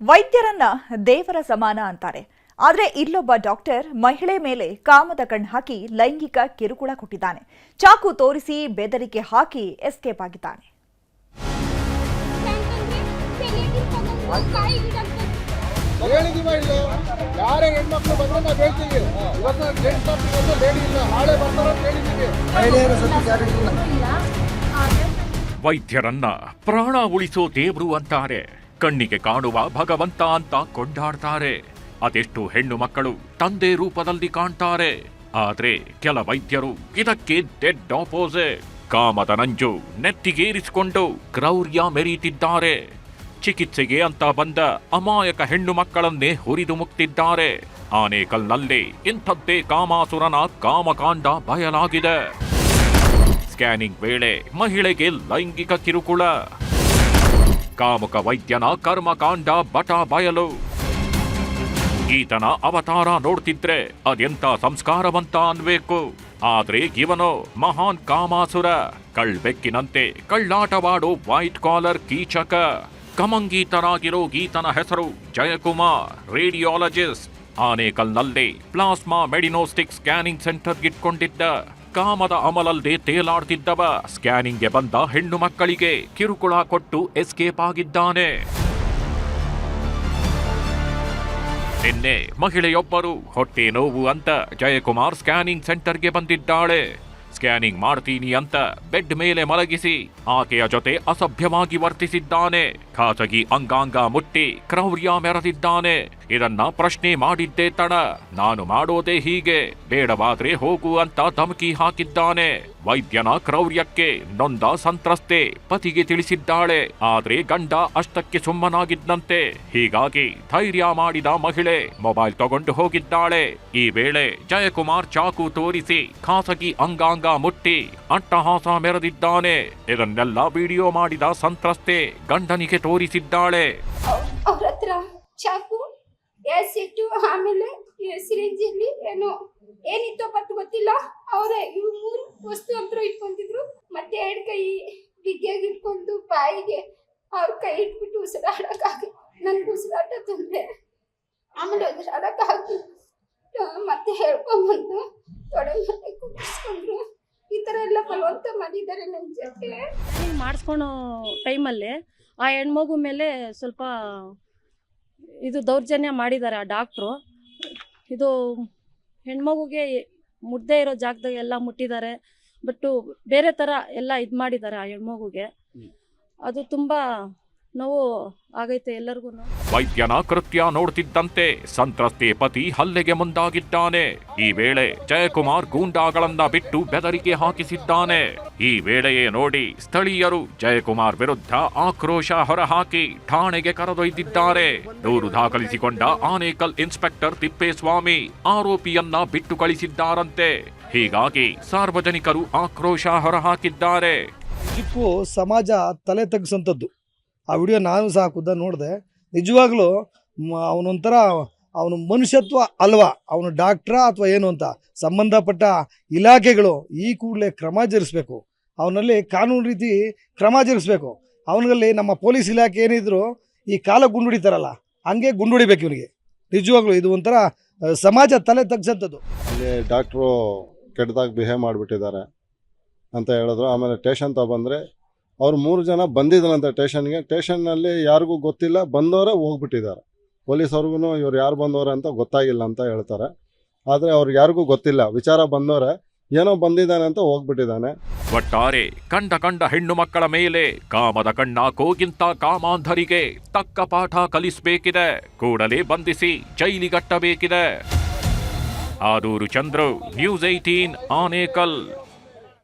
ವೈದ್ಯರನ್ನ ದೇವರ ಸಮಾನ ಅಂತಾರೆ. ಆದರೆ ಇಲ್ಲೊಬ್ಬ ಡಾಕ್ಟರ್ ಮಹಿಳೆ ಮೇಲೆ ಕಾಮದ ಕಣ್ಣು ಹಾಕಿ ಲೈಂಗಿಕ ಕಿರುಕುಳ ಕೊಟ್ಟಿದ್ದಾನೆ. ಚಾಕು ತೋರಿಸಿ ಬೆದರಿಕೆ ಹಾಕಿ ಎಸ್ಕೇಪ್ ಆಗಿದ್ದಾನೆ. ವೈದ್ಯರನ್ನ ಪ್ರಾಣ ಉಳಿಸೋ ದೇವರು ಅಂತಾರೆ. ಕಣ್ಣಿಗೆ ಕಾಣುವ ಭಗವಂತ ಅಂತ ಕೊಂಡಾಡ್ತಾರೆ. ಅದೆಷ್ಟು ಹೆಣ್ಣು ಮಕ್ಕಳು ತಂದೆ ರೂಪದಲ್ಲಿ ಕಾಣ್ತಾರೆ. ಆದ್ರೆ ಕೆಲ ವೈದ್ಯರು ಇದಕ್ಕೆ ಡೆಡ್ ಆಪೋಸಿಟ್ ಕಾಮದ ನಂಜು ನೆತ್ತಿಗೇರಿಸಿಕೊಂಡು ಕ್ರೌರ್ಯ ಮೆರೀತಿದ್ದಾರೆ. ಚಿಕಿತ್ಸೆಗೆ ಅಂತ ಬಂದ ಅಮಾಯಕ ಹೆಣ್ಣು ಮಕ್ಕಳನ್ನೇ ಹುರಿದು ಮುಕ್ತಿದ್ದಾರೆ. ಆನೇಕಲ್ನಲ್ಲಿ ಇಂಥದ್ದೇ ಕಾಮಾಸುರನ ಕಾಮಕಾಂಡ ಬಯಲಾಗಿದೆ. ಸ್ಕ್ಯಾನಿಂಗ್ ವೇಳೆ ಮಹಿಳೆಗೆ ಲೈಂಗಿಕ ಕಿರುಕುಳ. ಕಾಮುಕ ವೈದ್ಯನ ಕರ್ಮಕಾಂಡ ಬಟ ಬಯಲು. ಈತನ ಅವತಾರ ನೋಡ್ತಿದ್ರೆ ಅದೆಂತ ಸಂಸ್ಕಾರವಂತ ಅನ್ಬೇಕು. ಆದ್ರೆ ಇವನು ಮಹಾನ್ ಕಾಮಾಸುರ, ಕಳ್ಬೆಕ್ಕಿನಂತೆ ಕಳ್ಳಾಟವಾಡೋ ವೈಟ್ ಕಾಲರ್ ಕೀಚಕ. ಕಮಂಗೀತನಾಗಿರೋ ಗೀತನ ಹೆಸರು ಜಯಕುಮಾರ್, ರೇಡಿಯಾಲಜಿಸ್ಟ್. ಆನೇಕಲ್ನಲ್ಲಿ ಪ್ಲಾಸ್ಮಾ ಮೆಡಿನೋಸ್ಟಿಕ್ ಸ್ಕ್ಯಾನಿಂಗ್ ಸೆಂಟರ್ ಇಟ್ಕೊಂಡಿದ್ದ ಕಾಮದ ಅಮಲಲ್ದೆ ತೇಲಾಡ್ತಿದ್ದವ. ಸ್ಕ್ಯಾನಿಂಗ್ಗೆ ಬಂದ ಹೆಣ್ಣು ಮಕ್ಕಳಿಗೆ ಕಿರುಕುಳ ಕೊಟ್ಟು ಎಸ್ಕೇಪ್ ಆಗಿದ್ದಾನೆ. ನಿನ್ನೆ ಮಹಿಳೆಯೊಬ್ಬರು ಹೊಟ್ಟೆ ನೋವು ಅಂತ ಜಯಕುಮಾರ್ ಸ್ಕ್ಯಾನಿಂಗ್ ಸೆಂಟರ್ಗೆ ಬಂದಿದ್ದಾಳೆ. ಸ್ಕ್ಯಾನಿಂಗ್ ಮಾಡ್ತೀನಿ ಅಂತ ಬೆಡ್ ಮೇಲೆ ಮಲಗಿಸಿ ಆಕೆಯ ಜೊತೆ ಅಸಭ್ಯವಾಗಿ ವರ್ತಿಸಿದ್ದಾನೆ. ಖಾಸಗಿ ಅಂಗಾಂಗ ಮುಟ್ಟಿ ಕ್ರೌರ್ಯ ಮೆರೆದಿದ್ದಾನೆ. ಇದನ್ನ ಪ್ರಶ್ನೆ ಮಾಡಿದ್ದೆ ತಡ. ನಾನು ಮಾಡೋದೇ ಹೀಗೆ. ಬೇಡವಾದ್ರೆ ಹೋಗು ಅಂತ ಧಮಕಿ ಹಾಕಿದ್ದಾನೆ. ವೈದ್ಯನ ಕ್ರೌರ್ಯಕ್ಕೆ ನೊಂದ ಸಂತ್ರಸ್ತೆ ಪತಿಗೆ ತಿಳಿಸಿದ್ದಾಳೆ. ಆದ್ರೆ ಗಂಡ ಅಷ್ಟಕ್ಕೆ ಸುಮ್ಮನಾಗಿದ್ದಂತೆ ಹೀಗಾಗಿ ಧೈರ್ಯ ಮಾಡಿದ ಮಹಿಳೆ ಮೊಬೈಲ್ ತಗೊಂಡು ಹೋಗಿದ್ದಾಳೆ. ಈ ವೇಳೆ ಜಯಕುಮಾರ್ ಚಾಕು ತೋರಿಸಿ ಖಾಸಗಿ ಅಂಗಾಂಗ ಮುಟ್ಟಿ ಅಟ್ಟಹಾಸ ಮೆರೆದಿದ್ದಾನೆ. ಇದನ್ನೆಲ್ಲ ವಿಡಿಯೋ ಮಾಡಿದ ಸಂತ್ರಸ್ತೆ ಗಂಡನಿಗೆ ತೋರಿಸಿದ್ದಾಳೆ. ಚಾಕು ಎಸಿಟ್ಟು ಆಮೇಲೆ ಸಿರಿಂಜಲ್ಲಿ ಏನು, ಏನಿತ್ತೋ ಬಟ್ ಗೊತ್ತಿಲ್ಲ. ಅವರೇ ಇವು ಮೂರು ವಸ್ತು ಅಂತ ಇಟ್ಕೊಂತಿದ್ರು. ಮತ್ತೆ ಎರಡು ಕೈ ಬಿಗಿಯಾಗಿ ಇಟ್ಕೊಂಡು ಬಾಯಿಗೆ ಅವ್ರ ಕೈ ಇಟ್ಬಿಟ್ಟು ಉಸಿರಾಡೋಕ್ಕಾಗಿ ನನ್ಗೆ ಉಸಿರಾಟ ತೊಂದರೆ ಆಮೇಲೆ ಉಸಿರಾಡಕ್ಕಾಗಿ ಮತ್ತೆ ಹೇಳ್ಕೊಂಬಂದು ತೊಡೆ ಮೇಲೆ ಕುಡಿಸ್ಕೊಂಡ್ರು. ಈ ಥರ ಎಲ್ಲ ಬಲವಂತ ಮಾಡಿದ್ದಾರೆ ನನ್ನ ಜೊತೆ. ಮಾಡಿಸ್ಕೊಳೋ ಟೈಮಲ್ಲಿ ಆ ಹೆಣ್ಮಗು ಮೇಲೆ ಸ್ವಲ್ಪ ಇದು ದೌರ್ಜನ್ಯ ಮಾಡಿದ್ದಾರೆ ಆ ಡಾಕ್ಟ್ರು. ಇದು ಹೆಣ್ಮಗುಗೆ ಮುದ್ದೆ ಇರೋ ಜಾಗದಾಗ ಎಲ್ಲ ಮುಟ್ಟಿದ್ದಾರೆ. ಬಟ್ಟು ಬೇರೆ ಥರ ಎಲ್ಲ ಇದು ಮಾಡಿದ್ದಾರೆ ಆ ಹೆಣ್ಮಗುಗೆ. ಅದು ತುಂಬ ನೋವು ಆಗೈತೆ ಎಲ್ಲರಿಗೂ ವೈದ್ಯನ ಕೃತ್ಯ ನೋಡ್ತಿದ್ದಂತೆ ಸಂತ್ರಸ್ತೆ ಪತಿ ಹಲ್ಲೆಗೆ ಮುಂದಾಗಿದ್ದಾನೆ. ಈ ವೇಳೆ ಜಯಕುಮಾರ್ ಗೂಂಡಾಗಳನ್ನ ಬಿಟ್ಟು ಬೆದರಿಕೆ ಹಾಕಿಸಿದ್ದಾನೆ. ಈ ವೇಳೆಯೇ ನೋಡಿ ಸ್ಥಳೀಯರು ಜಯಕುಮಾರ್ ವಿರುದ್ಧ ಆಕ್ರೋಶ ಹೊರಹಾಕಿ ಠಾಣೆಗೆ ಕರೆದೊಯ್ದಿದ್ದಾರೆ. ದೂರು ದಾಖಲಿಸಿಕೊಂಡ ಆನೇಕಲ್ ಇನ್ಸ್ಪೆಕ್ಟರ್ ತಿಪ್ಪೇಸ್ವಾಮಿ ಆರೋಪಿಯನ್ನ ಬಿಟ್ಟು ಕಳಿಸಿದ್ದಾರಂತೆ. ಹೀಗಾಗಿ ಸಾರ್ವಜನಿಕರು ಆಕ್ರೋಶ ಹೊರಹಾಕಿದ್ದಾರೆ. ಟಿಪ್ಪು ಸಮಾಜ ತಲೆ ತಗ್ಸಂಥದ್ದು ಆ ವಿಡಿಯೋ ನಾನು ಸಹ ಖುದ್ದ ನೋಡಿದೆ. ನಿಜವಾಗ್ಲೂ ಅವನೊಂಥರ ಅವನು ಮನುಷ್ಯತ್ವ ಅಲ್ವಾ? ಅವನು ಡಾಕ್ಟ್ರಾ ಅಥವಾ ಏನು ಅಂತ? ಸಂಬಂಧಪಟ್ಟ ಇಲಾಖೆಗಳು ಈ ಕೂಡಲೇ ಕ್ರಮ ಜರಿಸಬೇಕು ಅವನಲ್ಲಿ ಕಾನೂನು ರೀತಿ ಕ್ರಮ ಜರಿಸಬೇಕು ಅವನಲ್ಲಿ ನಮ್ಮ ಪೊಲೀಸ್ ಇಲಾಖೆ ಏನಿದ್ರು ಈ ಕಾಲ ಗುಂಡುಡಿತಾರಲ್ಲ ಹಂಗೆ ಗುಂಡುಡಿಬೇಕು ಇವನಿಗೆ. ನಿಜವಾಗ್ಲೂ ಇದು ಒಂಥರ ಸಮಾಜ ತಲೆ ತಗ್ಸಂಥದ್ದು. ಅಲ್ಲಿ ಡಾಕ್ಟ್ರು ಕೆಟ್ಟದಾಗಿ ಬಿಹೇವ್ ಮಾಡಿಬಿಟ್ಟಿದ್ದಾರೆ ಅಂತ ಹೇಳಿದ್ರು. ಆಮೇಲೆ ಟೇಷನ್ ಬಂದರೆ ಅವ್ರು ಮೂರು ಜನ ಬಂದಿದ್ರಂತೆ ಟೇಷನ್ಗೆ ಟೇಷನ್ನಲ್ಲಿ ಯಾರಿಗೂ ಗೊತ್ತಿಲ್ಲ. ಬಂದವರೇ ಹೋಗ್ಬಿಟ್ಟಿದ್ದಾರೆ. ಪೊಲೀಸವ್ರಿಗೂ ಇವ್ರು ಯಾರು ಬಂದವ್ರೆ ಅಂತ ಗೊತ್ತಾಗಿಲ್ಲ ಅಂತ ಹೇಳ್ತಾರೆ. ಆದರೆ ಅವ್ರು ಯಾರಿಗೂ ಗೊತ್ತಿಲ್ಲ. ವಿಚಾರ ಬಂದವರೆ ಏನೋ ಬಂದಿದ್ದಾನೆ ಅಂತ ಹೋಗ್ಬಿಟ್ಟಿದ್ದಾನೆ. ಒಟ್ಟಾರೆ ಕಂಡ ಕಂಡ ಹೆಣ್ಣು ಮಕ್ಕಳ ಮೇಲೆ ಕಾಮದ ಕಣ್ಣ ಕೋಗಿಂತ ಕಾಮಾಂಧರಿಗೆ ತಕ್ಕ ಪಾಠ ಕಲಿಸಬೇಕಿದೆ. ಕೂಡಲೇ ಬಂಧಿಸಿ ಜೈಲಿಗಟ್ಟಬೇಕಿದೆ. ಆದೂರು ಚಂದ್ರು, ನ್ಯೂಸ್ ಏಟೀನ್ ಆನೇಕಲ್.